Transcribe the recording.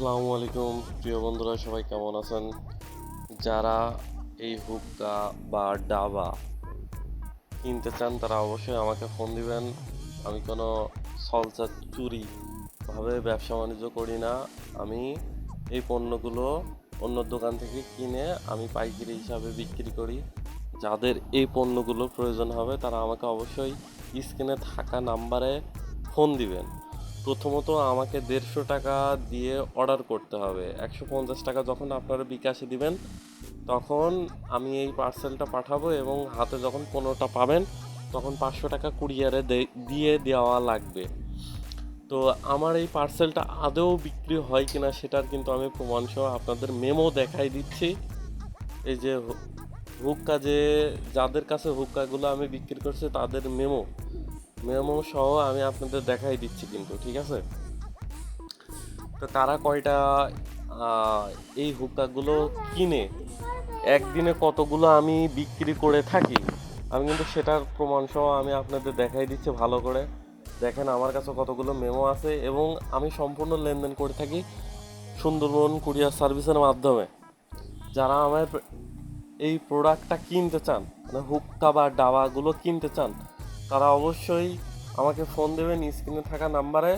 আসসালামু আলাইকুম, প্রিয় বন্ধুরা, সবাই কেমন আছেন? যারা এই হুক্কা বা ডাবা কিনতে চান, তারা অবশ্যই আমাকে ফোন দিবেন। আমি কোনো সলসা চুরি ভাবে ব্যবসা বাণিজ্য করি না। আমি এই পণ্যগুলো অন্য দোকান থেকে কিনে আমি পাইকারি হিসাবে বিক্রি করি। যাদের এই পণ্যগুলো প্রয়োজন হবে, তারা আমাকে অবশ্যই স্ক্রিনে থাকা নাম্বারে ফোন দিবেন। প্রথমত আমাকে দেড়শো টাকা দিয়ে অর্ডার করতে হবে। একশো পঞ্চাশ টাকা যখন আপনারা বিকাশে দিবেন, তখন আমি এই পার্সেলটা পাঠাবো এবং হাতে যখন পনেরোটা পাবেন, তখন পাঁচশো টাকা কুরিয়ারে দিয়ে দেওয়া লাগবে। তো আমার এই পার্সেলটা আদৌ বিক্রি হয় কিনা সেটার কিন্তু আমি প্রমাণসহ আপনাদের মেমো দেখাই দিচ্ছি। এই যে হুক্কা যে যাদের কাছে হুক্কাগুলো আমি বিক্রি করছি, তাদের মেমো মেমো সহ আমি আপনাদের দেখাই দিচ্ছি কিন্তু, ঠিক আছে? তো তারা কয়টা এই হুক্কাগুলো কিনে একদিনে কতগুলো আমি বিক্রি করে থাকি? আমি কিন্তু সেটার প্রমাণ সহ আমি আপনাদের দেখাই দিচ্ছি ভালো করে। দেখেন আমার কাছে কতগুলো মেমো আছে এবং আমি সম্পূর্ণ লেনদেন করে থাকি সুন্দরবন কুরিয়ার সার্ভিসের মাধ্যমে। যারা আমার এই প্রোডাক্টটা কিনতে চান মানে হুক্কা বা ডাবাগুলো কিনতে চান তারা অবশ্যই আমাকে ফোন দেবেন স্ক্রিনে থাকা নাম্বারে